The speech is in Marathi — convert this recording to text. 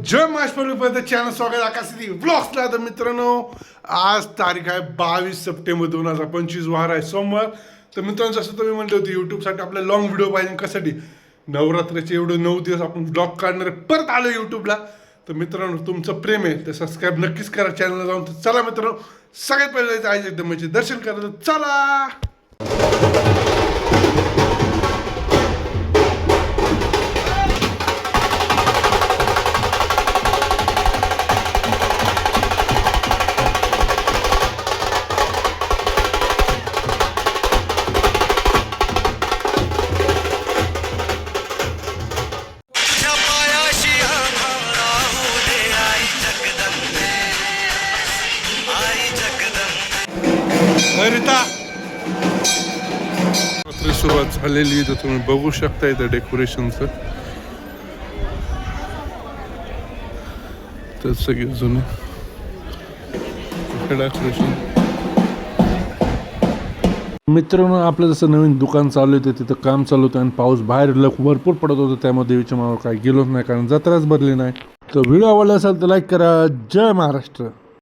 व्हिडिओपर्यंत चॅनल स्वागत आकाशी ब्लॉग्सला तर मित्रांनो आज तारीख आहे बावीस सप्टेंबर दोन हजार पंचवीस वार आहे सोमवार. तर मित्रांनो जसं तुम्ही म्हणले होते यूट्यूबसाठी आपला लॉंग व्हिडिओ पाहिजे. कशासाठी? नवरात्रीचे एवढे नऊ दिवस आपण ब्लॉग काढणार परत आलो यूट्यूबला तर मित्रांनो तुमचं प्रेम आहे तर सबस्क्राईब नक्कीच करा चॅनलला जाऊन. तर चला मित्रांनो सगळ्यात पहिले जायचं एकदम म्हणजे दर्शन करायचं चला! रात्री सुरुवात झालेली तर तुम्ही बघू शकता इथं डेकोरेशनचं. तर सगळे जुने. डेकोरेशन. मित्रांनो आपलं जसं नवीन दुकान चालू होतं तिथं काम चालू होतं आणि पाऊस बाहेर लक भरपूर पडत होतं त्यामुळे देवीच्या मावर काय गेलोच नाही कारण जत्राच भरली नाही. तर व्हिडिओ आवडला असेल तर लाईक करा. जय महाराष्ट्र.